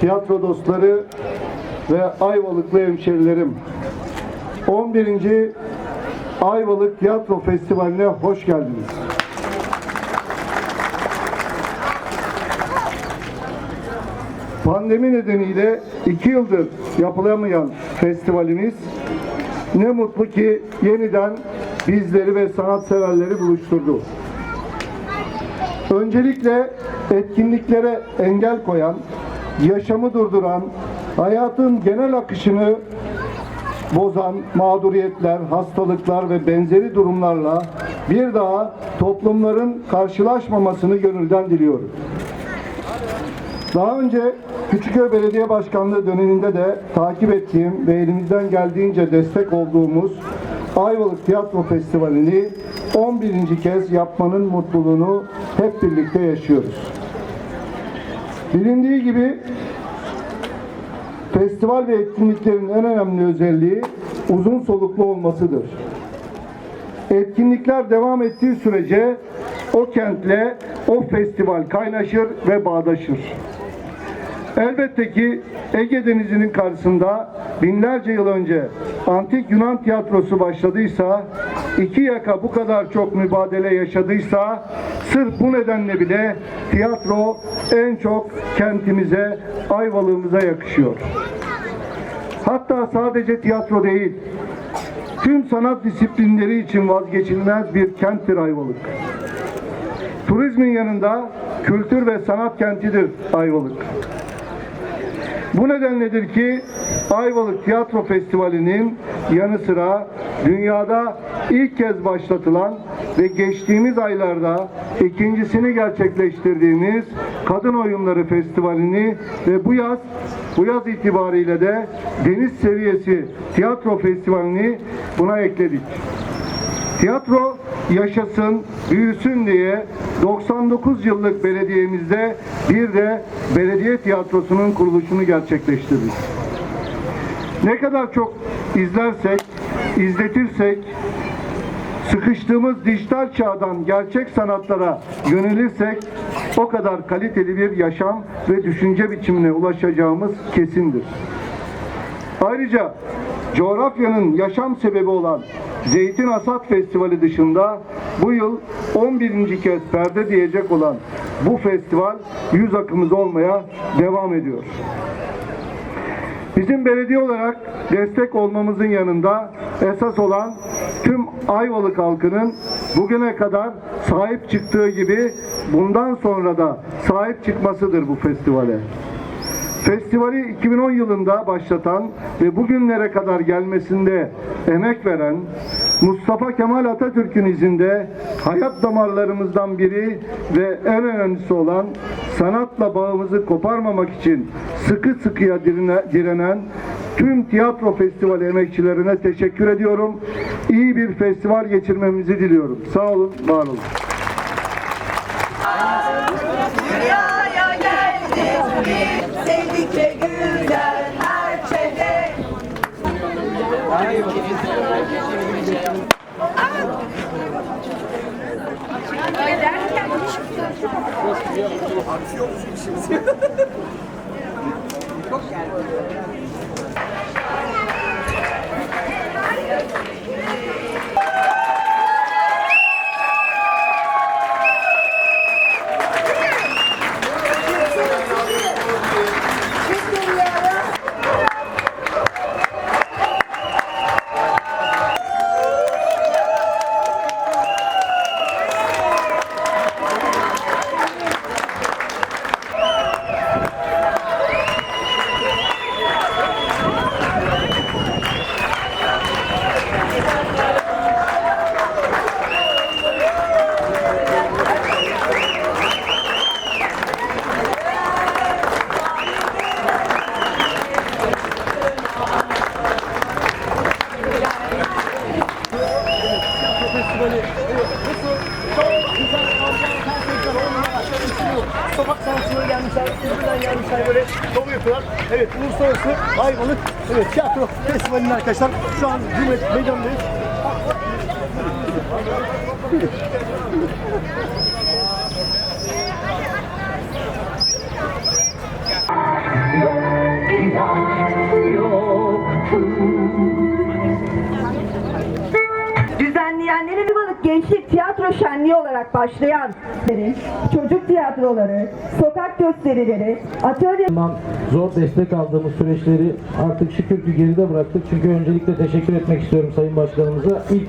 Tiyatro dostları ve Ayvalıklı hemşerilerim. 11. Ayvalık Tiyatro Festivali'ne hoş geldiniz. Pandemi nedeniyle iki yıldır yapılamayan festivalimiz ne mutlu ki yeniden bizleri ve sanatseverleri buluşturdu. Öncelikle etkinliklere engel koyan, yaşamı durduran, hayatın genel akışını bozan mağduriyetler, hastalıklar ve benzeri durumlarla bir daha toplumların karşılaşmamasını gönülden diliyorum. Daha önce Küçükköy Belediye Başkanlığı döneminde de takip ettiğim ve elimizden geldiğince destek olduğumuz Ayvalık Tiyatro Festivali'ni 11. kez yapmanın mutluluğunu hep birlikte yaşıyoruz. Bilindiği gibi festival ve etkinliklerin en önemli özelliği uzun soluklu olmasıdır. Etkinlikler devam ettiği sürece o kentle o festival kaynaşır ve bağdaşır. Elbette ki Ege Denizi'nin karşısında binlerce yıl önce antik Yunan tiyatrosu başladıysa, iki yaka bu kadar çok mübadele yaşadıysa, sırf bu nedenle bile tiyatro en çok kentimize, Ayvalık'ımıza yakışıyor. Hatta sadece tiyatro değil, tüm sanat disiplinleri için vazgeçilmez bir kenttir Ayvalık. Turizmin yanında kültür ve sanat kentidir Ayvalık. Bu nedenledir ki Ayvalık Tiyatro Festivali'nin yanı sıra dünyada ilk kez başlatılan ve geçtiğimiz aylarda ikincisini gerçekleştirdiğimiz Kadın Oyunları Festivali'ni ve bu yaz bu yaz itibariyle de Deniz Seviyesi Tiyatro Festivali'ni buna ekledik. Tiyatro yaşasın, büyüsün diye 99 yıllık belediyemizde bir de belediye tiyatrosunun kuruluşunu gerçekleştirdik. Ne kadar çok izlersek, izletirsek, sıkıştığımız dijital çağdan gerçek sanatlara yönelirsek o kadar kaliteli bir yaşam ve düşünce biçimine ulaşacağımız kesindir. Ayrıca coğrafyanın yaşam sebebi olan Zeytin Asat Festivali dışında bu yıl 11. kez perde diyecek olan bu festival yüz akımız olmaya devam ediyor. Bizim belediye olarak destek olmamızın yanında esas olan tüm Ayvalık halkının bugüne kadar sahip çıktığı gibi bundan sonra da sahip çıkmasıdır bu festivale. Festivali 2010 yılında başlatan ve bugünlere kadar gelmesinde emek veren Mustafa Kemal Atatürk'ün izinde hayat damarlarımızdan biri ve en önemlisi olan sanatla bağımızı koparmamak için sıkı sıkıya direne- direnen tüm tiyatro festivali emekçilerine teşekkür ediyorum. İyi bir festival geçirmemizi diliyorum. Sağ olun, var olun. Dünyaya geldik sevdikçe güzel her çehre. Festivali. İzmir'den gelmişler böyle şov yapıyorlar. Evet, Uluslararası Ayvalık evet, Tiyatro Festivali'nin arkadaşlar. Şu an Cumhuriyet Meydanı'ndayız. Düzenleyenlere bir balık gençlik tiyatro şenliği olarak başlayan çocuk tiyatroları, sokak gösterileri, atölye zor destek aldığımız süreçleri artık şükür ki geride bıraktık. Çünkü öncelikle teşekkür etmek istiyorum Sayın Başkanımıza. İlk